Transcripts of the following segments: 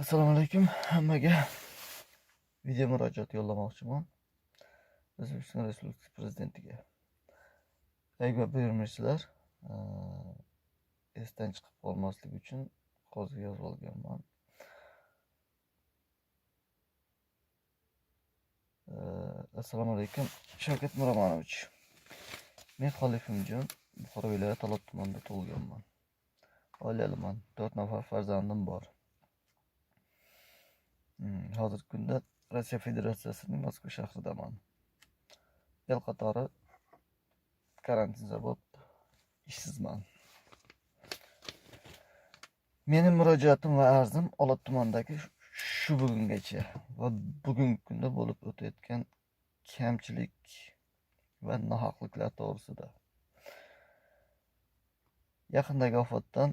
assalomu alaykum hammaga video murojaat yo'llamoqchiman o'zbekiston respublikasi prezidentiga. Aybga buyurmishlar esdan chiqib qolmasligi uchun qog'ozga yozib olganman. Assalomu alaykum shavkat miromonovich. Men xolifimjon buxoro viloyati alot tumanida tug'ilganman. Oilaliman to'rt nafar farzandim bor hozirgi kunda rossiya federatsiyasining moskva shahridaman el qatori karantin sabab ishsizman meni murojaatim va arzim olot tumanidagi shu bugungacha va bugungi kunda bo'lib o'tayotgan kamchilik va nohaqliklar to'g'risida. Yaqindagi ofatdan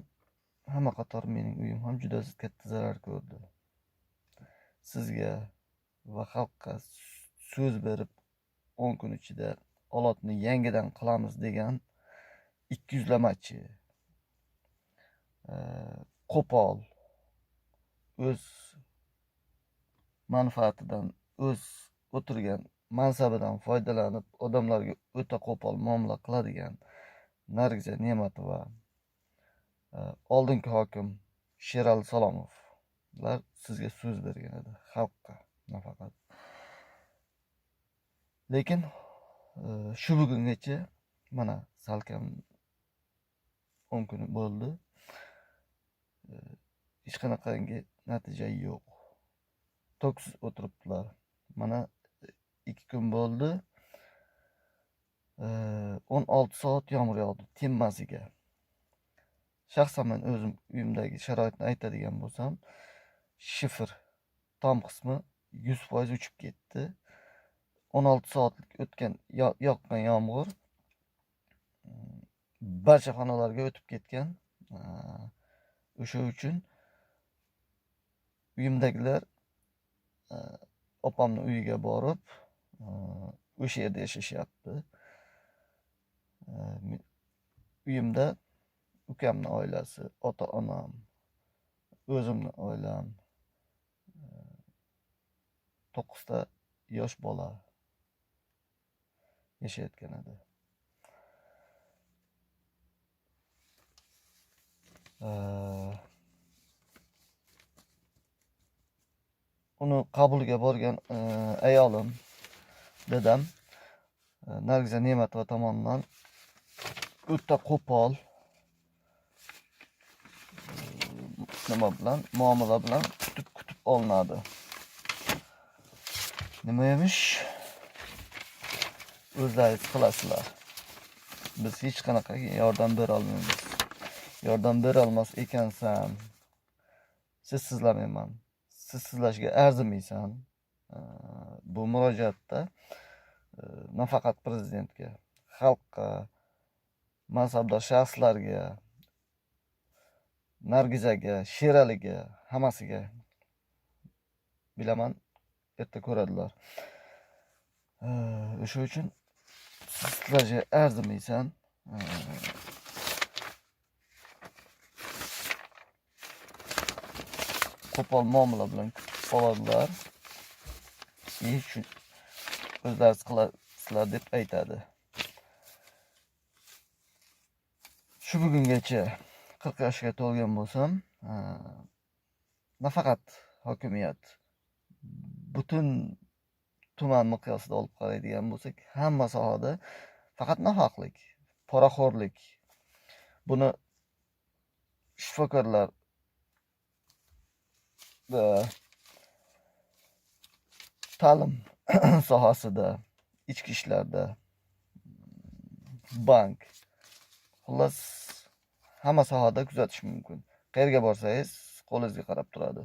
hamma qatori mening uyim ham juda katta zarar ko'rdi sizga va xalqqa so'z berib o'n kun ichida olotni yangidan qilamiz degan ikki yuzlamachi e, qo'pol o'z manfaatidan o'z o'tirgan mansabidan foydalanib odamlarga o'ta qo'pol muomala qiladigan nargiza ne'matova e, oldingi hokim sherali salomovlar sizga so'z bergan edi xalqqa nafaqat. Lekin e, shu bugungacha mana salkam o'n kun bo'ldi. E, hech qanaqangi natija yo'q. Toksiz o'tiribdilar. Mana ikki kun bo'ldi. O'n olti soat yomg'ir yog'di temmasiga. Shaxsan men o'zim uyimdagi sharoitni aytadigan bo'lsam shifr tom qismi yuz foiz uchib ketdi o'n olti soatlik o'tgan yo- yoqqan yomg'ir mm, barcha xonalarga o'tib ketgan o'sha uchun uyimdagilar opamni uyiga borib o'sha yerda yashashyapti. Uyimda ukamni oilasi ota onam o'zimni oilam to'qqizta yosh bola yashayotgan edi. E, uni qabuliga borgan e, ayolim dadam e, nargiza ne'matova tomonidan o'ta qo'pol e, nima bilan muomala bilan kutib kutib olinadi nima emish o'zlaringiz qilasizlar biz hech qanaqa yordam berolmaymiz yordam berolmas ekansan siz sizlamayman siz sizlashga arzimaysan E, bu murojaatda e, nafaqat prezidentga xalqqa mansabdor shaxslarga nargizaga sheraliga hammasiga bilaman erta ko'radilar E, o'sha uchun siz sizlarga arzimaysan E, qo'pol muomala bilan kutib oladilar и shu o'zlariz qilasizlar deb aytadi shu bugungacha qirq yoshga to'lgan bo'lsam e, nafaqat hokimiyat butun tuman miqyosida olib qaraydigan bo'lsak hamma sohada faqat nohaqlik poraxo'rlik buni shifokorlar ta'lim sohasida ichki ishlarda bank xullas hamma sohada kuzatish mumkin qayerga borsangiz qo'lingizga qarab turadi.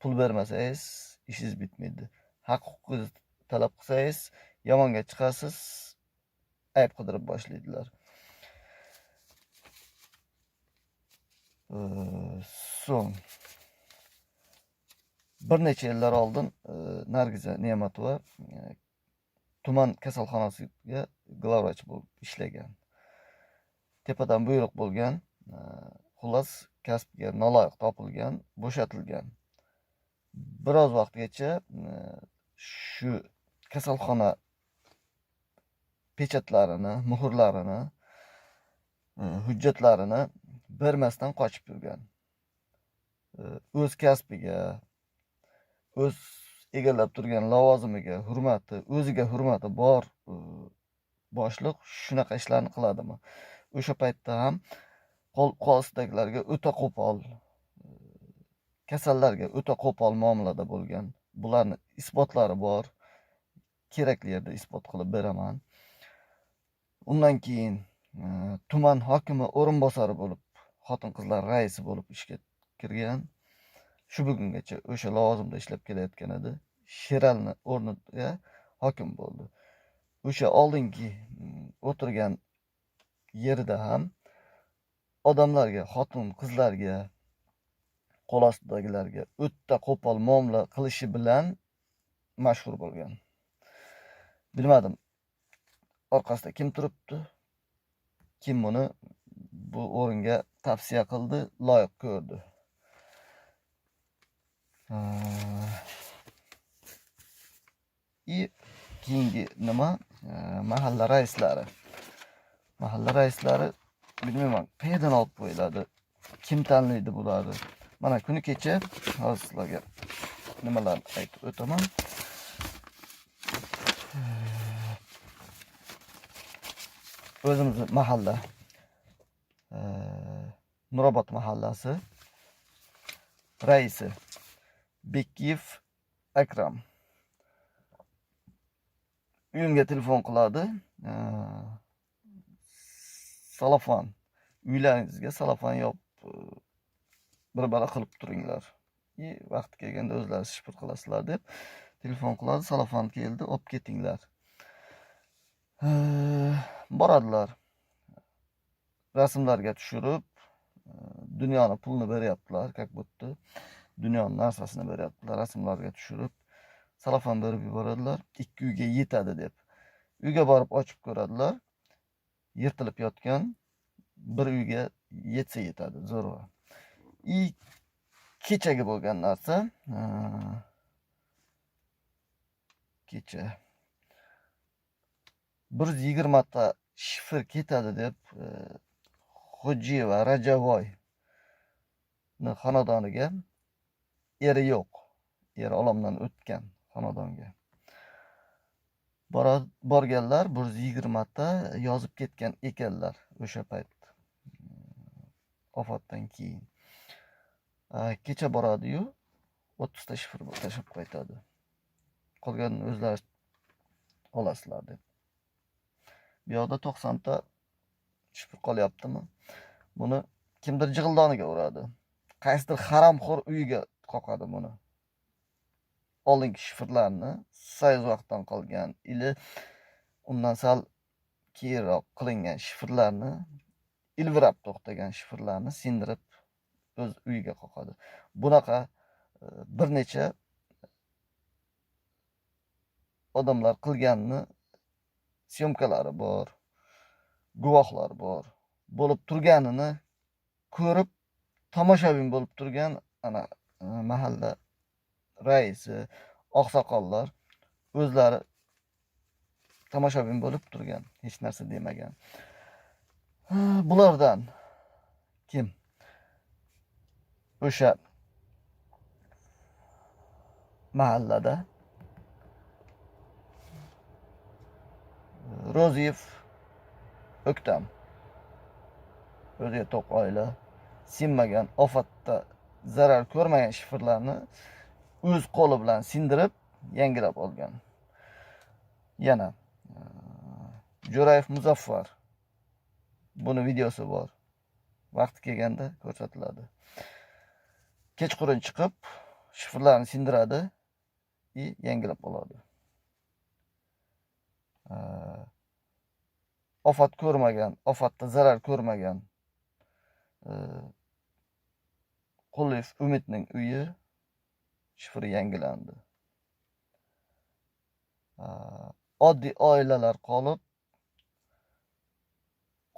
Pul bermasangiz ishingiz bitmaydi haq huquqingizni talab qilsangiz yomonga chiqasiz ayb qidirib boshlaydilar Ee, so'ng bir necha yillar oldin e, nargiza ne'matova e, tuman kasalxonasiga glavvrach bo'lib ishlagan tepadan buyruq bo'lgan xullas kasbga noloyiq topilgan bo'shatilgan biroz vaqtgacha e, shu kasalxona pechatlarini, muhrlarini, e, hujjatlarini bermasdan qochib yurgan. E, o'z kasbiga, o'z egallab turgan lavozimiga hurmati, o'ziga hurmati bor boshliq shunaqa ishlarni qiladimi? O'sha paytda ham qo'l ostidagilarga o'ta qo'pol, kasallarga o'ta qo'pol muomalada bo'lgan. Bularni isbotlari bor. Kerakli yerda isbot qilib beraman. Undan keyin e, tuman hokimi o'rinbosari bo'lib, xotin-qizlar raisi bo'lib ishga kirgan. Shu bugungacha o'sha lavozimda ishlab kelayotgan edi. Sheralni o'rniga hokim bo'ldi. O'sha oldingi mm, o'tirgan yerida ham odamlarga, xotin-qizlarga, qo'l ostidagilarga o'ta qo'pol muomala qilishi bilan mashhur bo'lgan. Bilmadim, orqasida kim turibdi? Kim buni bu o'ringa tavsiya qildi, loyiq ko'rdi? И keyingi nima? Mahalla raislari. Mahalla raislari bilmayman qayerdan olib qo'yiladi? Kim tanlaydi bularni? Mana kuni kecha hozir sizlarga nimalarni aytib o'taman. O'zimizni mahalla e, Nurobod mahallasi raisi Bekkiyev Akram uyimga telefon qiladi. E, Salafon uylaringizga salafon yopib bir bala qilib turinglar. И vaqti kelganda o'zlari shipir qilasizlar deb telefon qiladi. Salafon keldi, olib ketinglar. E, boradilar. Rasmlarga tushirib, e, dunyoni pulini beryaptilar, как будто dunyoni narsasini beryaptilar, rasmlarga tushirib, salafon berib yuboradilar. Ikki uyga yetadi deb. Uyga borib ochib ko'radilar. Yirtilib yotgan bir uyga yetsa yetadi, zo'rg'a. И kechagi bo'lgan narsa, e, kecha 120 ta shifr ketadi deb e, Xo'jiyeva Rajavoy xonadoniga eri yo'q. Eri olamdan o'tgan xonadonga. Borganlar 120 ta yozib ketgan ekanlar o'sha payt. Ofatdan keyin. Kecha boradi-yu 30 ta shifr tashlab qaytadi. Qolganini o'zlari olasizlar deb. Bu yoqda 90 ta shifr qolyaptimi? Buni kimdir jig'ildoniga uradi. Qaysidir haromxo'r uyiga qoqadi buni. Oldingi shifrlarni sayz vaqtdan qolgan ili undan sal keyinroq qilingan shifrlarni ilvirab to'xtagan shifrlarni sindirib o'z uyiga qoqadi. Bunaqa e, bir necha odamlar qilganini syomkalari bor, guvohlar bor. Bo'lib turganini ko'rib tomoshabin bo'lib turgan ana e, mahalla raisi, oqsoqollar o'zlari tomoshabin bo'lib turgan, hech narsa demagan. Bulardan kim? O'sha mahallada. Ro'ziyev O'ktam o'ziga to'q oila sinmagan ofatda zarar ko'rmagan shifrlarni o'z qo'li bilan sindirib yangilab olgan. Yana e, jo'rayev muzaffar. Buni videosi bor. Vaqti kelganda ko'rsatiladi kechqurun chiqib shifrlarni sindiradi и yangilab oladi ofat ko'rmagan ofatda zarar ko'rmagan Qulliyev Umidning uyi shifri yangilandi. Oddiy oilalar qolib,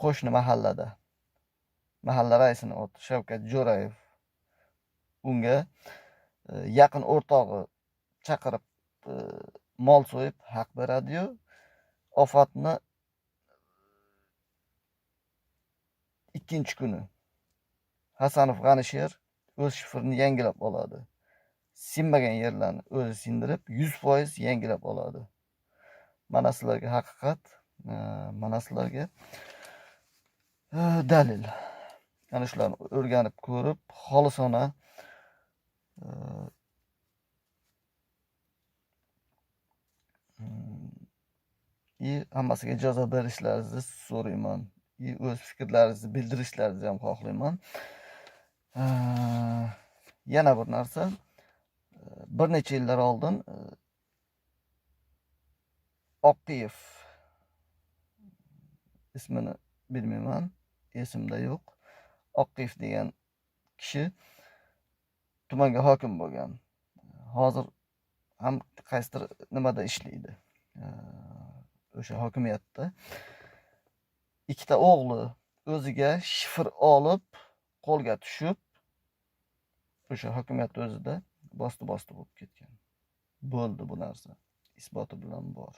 qo'shni mahallada mahalla raisini oti Shavkat Jo'rayev unga e, yaqin o'rtog'i chaqirib e, mol so'yib haq beradi-yu, ofatni ikkinchi kuni Hasanov G'anisher o'z shifrini yangilab oladi. Sinmagan yerlarni o'zi sindirib, 100% yangilab oladi. Mana sizlarga haqiqat, e, mana sizlarga dalil. Ana shularni o'rganib ko'rib, xolisona и hammasiga jazo berishlaringizni so'rayman. И o'z fikrlaringizni bildirishlaringizni ham xohlayman. E, yana bir narsa, e, bir necha yillar oldin e, Oqiyev ismini bilmayman, esimda yo'q. Oqiyev degan kishi tumanga hokim bo'lgan. Hozir ham qaysidir nimada ishlaydi. O'sha hokimiyatda. Ikkita o'g'li o'ziga shifr olib, qo'lga tushib, o'sha hokimiyat o'zida bosti-bosti bo'lib ketgan. Bo'ldi bu narsa. Isboti bilan bor.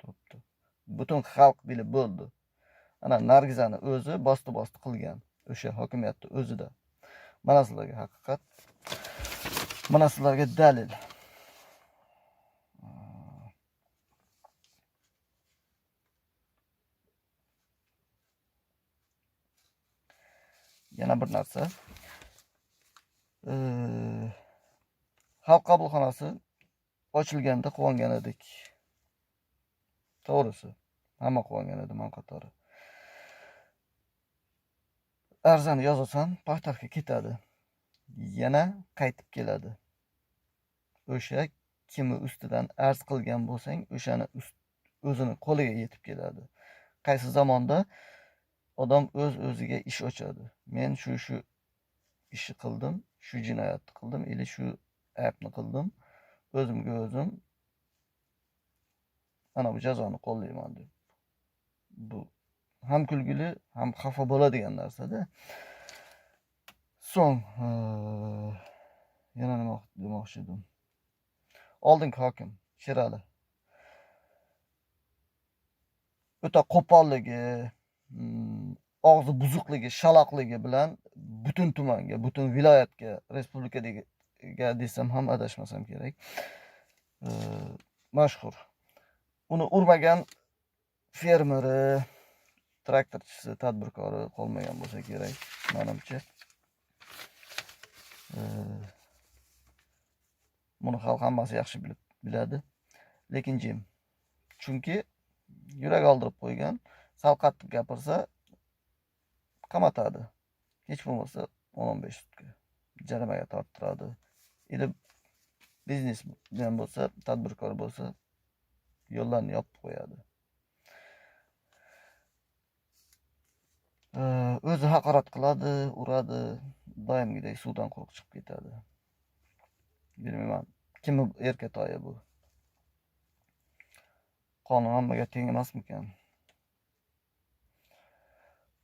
Turibdi. Butun xalq bilib bo'ldi. Ana Nargizani o'zi bosti-bosti qilgan. O'sha hokimiyatni o'zida. Mana sizlarga haqiqat. Sizlarga dalil. Yana bir narsa. Xalq qabulxonasi ochilganda quvongan edik. To'g'risi, hamma quvongan edi men qatori. Arzani yozasan, pochtaga ketadi Yana qaytib keladi. O'sha kimi ustidan arz qilgan bo'lsang, o'shani o'zini qo'liga yetib keladi. Qaysi zamonda odam o'z o'ziga ish ochadi. Men shu shu ishni qildim, shu jinoyatni qildim, или shu aybni qildim. O'zimga o'zim ana bu jazoni qo'llayman deb. Bu ham kulgili, ham xafa bo'ladigan narsa-da. So'ng yana nima demoqchi edim. Oldingi hokim Sherali o'ta qo'polligi, og'zi buzuqligi, shaloqligi bilan butun tumanga, butun viloyatga, respublikaga desam ham adashmasam kerak. Mashhur. Uni urmagan fermeri, traktorchisi, tadbirkori qolmagan bo'lsa kerak, menimcha. Buni xalq hammasi yaxshi bilib biladi. Lekin jim. Chunki yurak oldirib qo'ygan, sal qattiq gapirsa qamatadi. Hech bo'lmasa 10-15 sutka jarimaga torttiradi. Или biznesmen bo'lsa, tadbirkor bo'lsa, yo'llarni yopib qo'yadi. O'zi haqorat qiladi, uradi, doimgidek suvdan quruq chiqib ketadi. Bilmayman, kimni erkatoyi bu? Qonun hammaga teng emasmikan?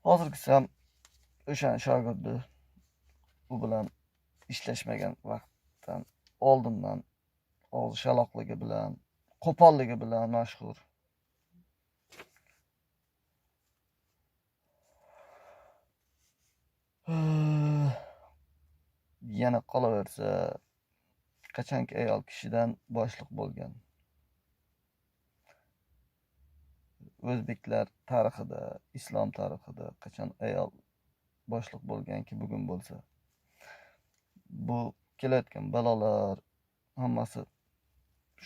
Hozirgisi ham o'shani shogirdi u bilan ishlashmagan vaqtdan oldindan og'zi shaloqligi bilan, qo'polligi bilan mashhur. Yana qolaversa, qachonki ayol kishidan boshliq bo'lgan. O'zbeklar tarixida, islom tarixida qachon ayol boshliq bo'lganki, bugun bo'lsa. Bu kelayotgan balolar hammasi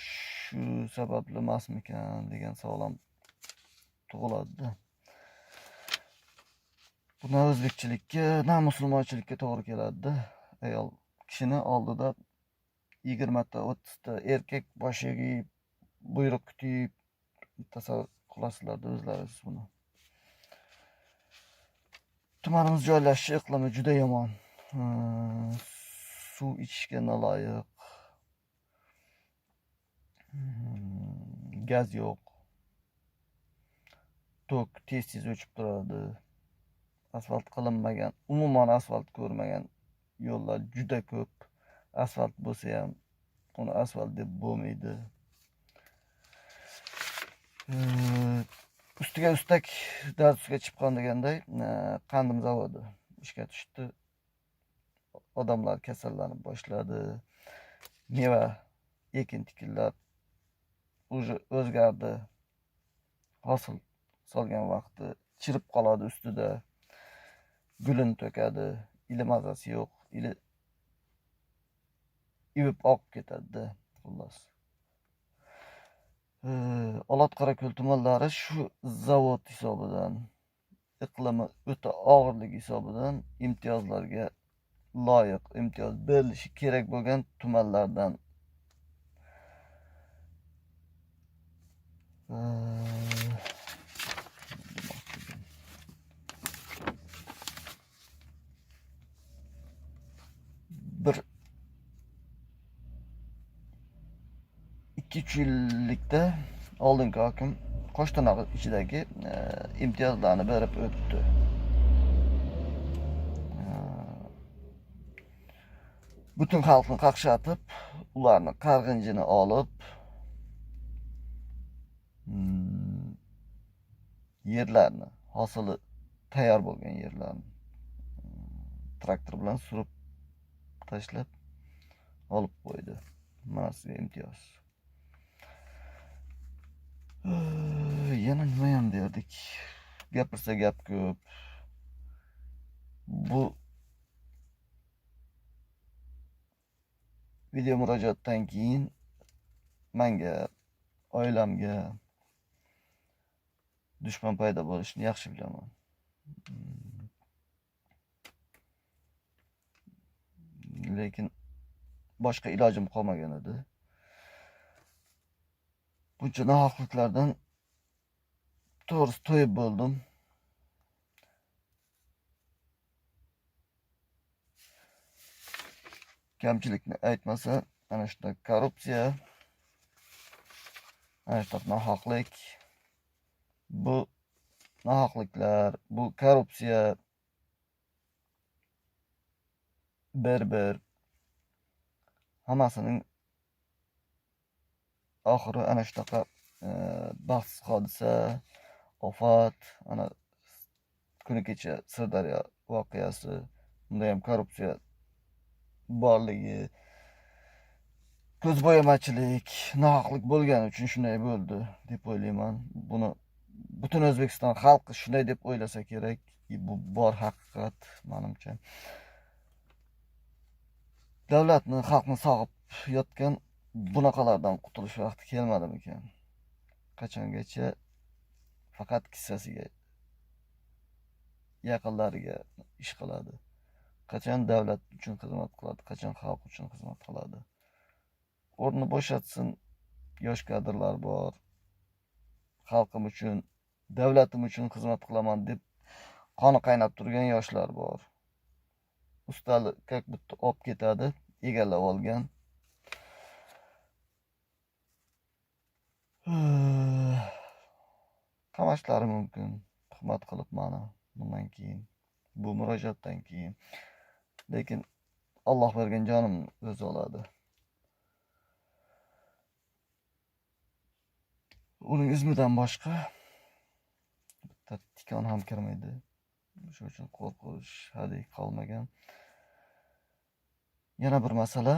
shu sababli emasmikan degan savol ham tug'iladi-da. Bu na o'zbekchilikka, na musulmonchilikka to'g'ri keladi-da. Kishini oldida 20 ta, 30 ta erkak boshiga kiyib, buyruq kutib tasavvur qilasizlar-da o'zlaringiz buni. Tumanimiz joylashish iqlimi juda yomon. Suv ichishga noloyiq. Gaz yo'q. Tok tez-tez o'chib turadi. Asfalt qilinmagan, umuman asfalt ko'rmagan yo'llar juda ko'p. asfalt bo'lsa ham uni asfalt deb bo'lmaydi Ee, ustiga ustak dard ustiga chiqqan deganday e, qandim zavodi ishga tushdi odamlar kasallanib boshladi meva ekin tikinlar уже o'zgardi hosil solgan vaqti chirib qoladi ustida gulini to'kadi ili mazasi yo'q ili ivib oqib ketadida xullas Ee, Olat Qarako'l tumanlari shu zavod hisobidan iqlimi o'ta og'irligi hisobidan imtiyozlarga loyiq imtiyoz berilishi kerak bo'lgan tumanlardan 2-3 yıllıkta Aldın Kalkın Koçtanak içindeki e, imtiyazlarını verip öptü. E, bütün halkın kakşatıp, ularının kargıncını alıp, hmm, yerlerini, hasılı tayar bo'lgan yerlarni hmm, traktor bilan surib tashlab olib qo'ydi mana sizga yana nimayam derdik. Gapirsa gap ko'p bu video murojaatdan keyin manga oilamga dushman paydo bo'lishini yaxshi bilaman Mm. lekin boshqa ilojim qolmagan edi buncha nohaqliklardan to'g'risi to'yib bo'ldim kamchilikni aytmasa ana shunday korrupsiya ana shunaqa nohaqlik bu nohaqliklar bu korrupsiya hammasining oxiri ana shunaqa e, baxtsiz hodisa ofat ana kuni kecha sirdaryo voqeasi unda ham korrupsiya borligi ko'zbo'yamachilik nohaqlik bo'lgani uchun shunday bo'ldi deb o'ylayman buni butun o'zbekiston xalqi shunday deb o'ylasa kerak bu bor haqiqat manimcha davlatni xalqni sog'ib yotgan bunakalardan kurtuluş vakti gelmedi mi ki? Kaçan geçe fakat kissası geldi. Yakınları geldi, iş kıladı. Kaçan devlet için hizmet kıladı, kaçan halk için hizmet kıladı. Orunu boşatsın, yoş kadırlar var. Halkım için, devletim için hizmet kılaman deyip kanı kaynab turgan yoshlar bor ustalik bitta olib ketadi egallab olgan qamashlari mumkin tuhmat qilib mani bundan keyin bu murojaatdan keyin. Lekin Alloh bergan jonimni o'zi oladi uning izmidan boshqa bitta tikon ham kirmaydi. Shuning uchun qo'rqish hadik qolmagan. Yana bir masala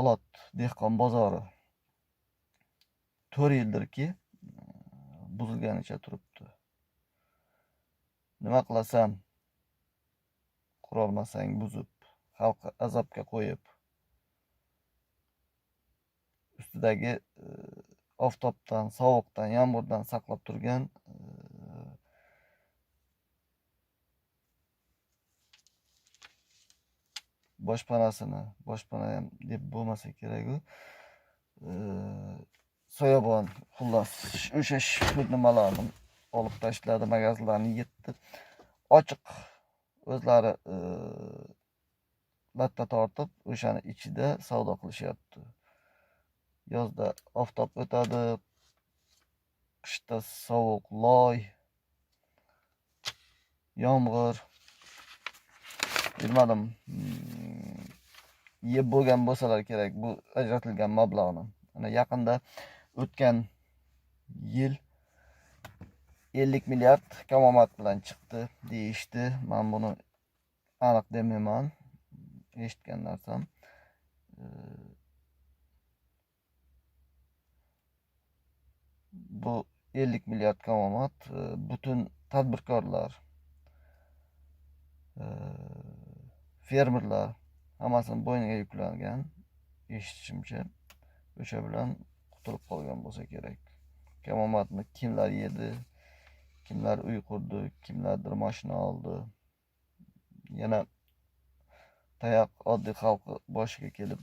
olot dehqon bozori to'rt yildirki buzilganicha turibdi nima qilasan qurolmasang buzib xalqni azobga qo'yib ustidagi e, oftobdan sovuqdan yomg'irdan saqlab turgan e, boshpanasini boshpana ham deb bo'lmasa keraku soyabon xullas o'sha nimalarni olib tashladi magazinlarni yetdi ochiq o'zlari e, latta tortib o'shani ichida savdo qilishyapti yozda oftob o'tadi qishda sovuq loy yomg'ir bilmadim mm, yeb bo'lgan bo'lsalar kerak bu ajratilgan mablag'ni. Yaqinda o'tgan yil 50 milliard kamomat bilan chiqdi deyishdi. Men buni aniq demayman. Eshitgan narsam. Ee, bu 50 milliard kamomat e, bütün tadbirkorlar, e, fermerlar hammasini bo'yniga yuklangan eshitishimcha o'sha bilan qutulib qolgan bo'lsa kerak. Kamomatni kimlar yedi, kimlar uy qurdi, kimlardir mashina oldi. Yana tayoq oddiy xalqi boshiga kelib.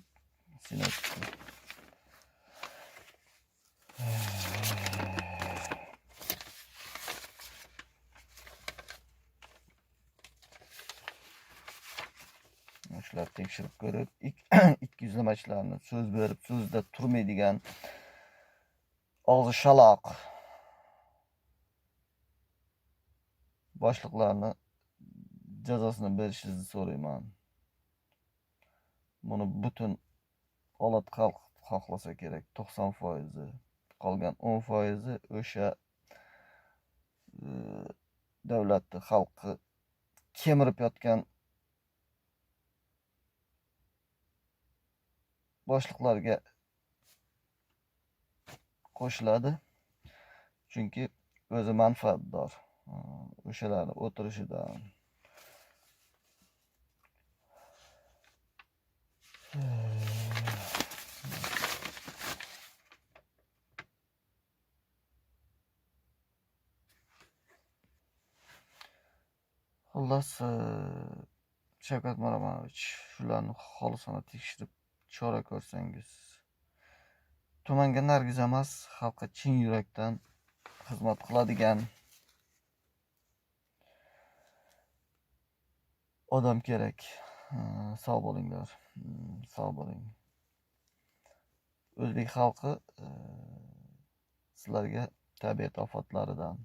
Shular tekshirib ko'rib, ik- ikki yuzlamachilarni so'z berib, so'zida turmaydigan og'zi shaloq boshliqlarni jazosini berishingizni so'rayman. Buni butun olat xalq xohlasa kerak 90%. Qolgan 10% o'sha e, davlatni xalqi kemirib yotgan boshliqlarga qo'shiladi. Chunki o'zi manfaatdor. O'shalarni o'tirishidan Xullas, Shavkat Miromonovich shularni xolisona tekshirib chora ko'rsangiz. Tumanga nargiz emas, xalqqa chin yurakdan xizmat qiladigan odam kerak. E, Sog' bo'linglar. Mm, Sog' bo'ling. O'zbek xalqi e, sizlarga tabiat ofatlaridan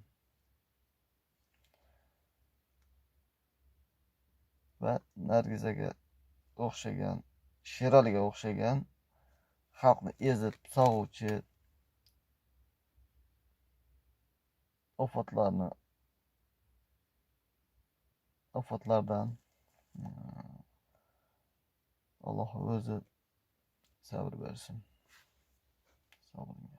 va Nargizaga o'xshagan, Sheraliga o'xshagan xalqni ezib sog'uvchi ofatlarni ofatlardan Alloh o'zi sabr bersin. Bo'ling.